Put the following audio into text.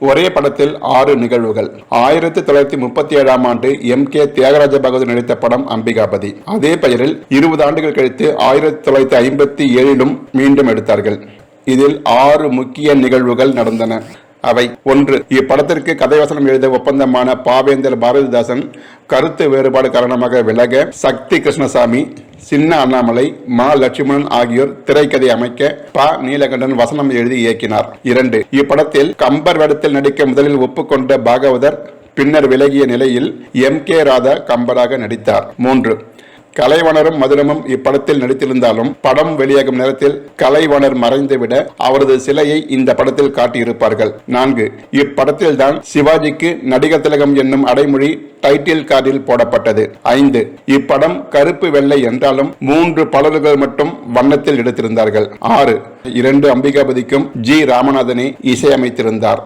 ஒரே படத்தில் ஆறு நிகழ்வுகள். ஆயிரத்தி தொள்ளாயிரத்தி முப்பத்தி ஏழாம் ஆண்டு எம். கே. தியாகராஜ பகதூர் நடித்த படம் அம்பிகாபதி. அதே பெயரில் இருபது ஆண்டுகள் கழித்து ஆயிரத்தி தொள்ளாயிரத்தி ஐம்பத்தி ஏழிலும் மீண்டும் எடுத்தார்கள். இதில் ஆறு முக்கிய நிகழ்வுகள் நடந்தன. அவை ஒன்று இப்படத்திற்கு கதைவசனம் எழுத ஒப்பந்தமான பாவேந்தர் பாரதிதாசன் கருத்து வேறுபாடு காரணமாக விலக சக்தி கிருஷ்ணசாமி சின்ன அண்ணாமலை மா. லட்சுமணன் ஆகியோர் திரைக்கதை அமைக்க ப. நீலகண்டன் வசனம் எழுதி இயக்கினார். இரண்டு இப்படத்தில் கம்பர் வேடத்தில் நடிக்க முதலில் ஒப்புக்கொண்ட பாகவதர் பின்னர் விலகிய நிலையில் எம். கே. ராதா கம்பராக நடித்தார். மூன்று கலைவனரும் மதுரமும் இப்படத்தில் நடித்திருந்தாலும் படம் வெளியாகும் நேரத்தில் கலைவணர் மறைந்துவிட அவரது சிலையை இந்த படத்தில் காட்டியிருப்பார்கள். நான்கு இப்படத்தில் தான் சிவாஜிக்கு நடிகர் திலகம் என்னும் அடைமொழி டைட்டில் கார்டில் போடப்பட்டது. ஐந்து இப்படம் கருப்பு வெள்ளை என்றாலும் மூன்று படல்கள் மட்டும் வண்ணத்தில் எடுத்திருந்தார்கள் ஆறு இரண்டு அம்பிகாபதிக்கும் ஜி. ராமநாதனே இசையமைத்திருந்தார்.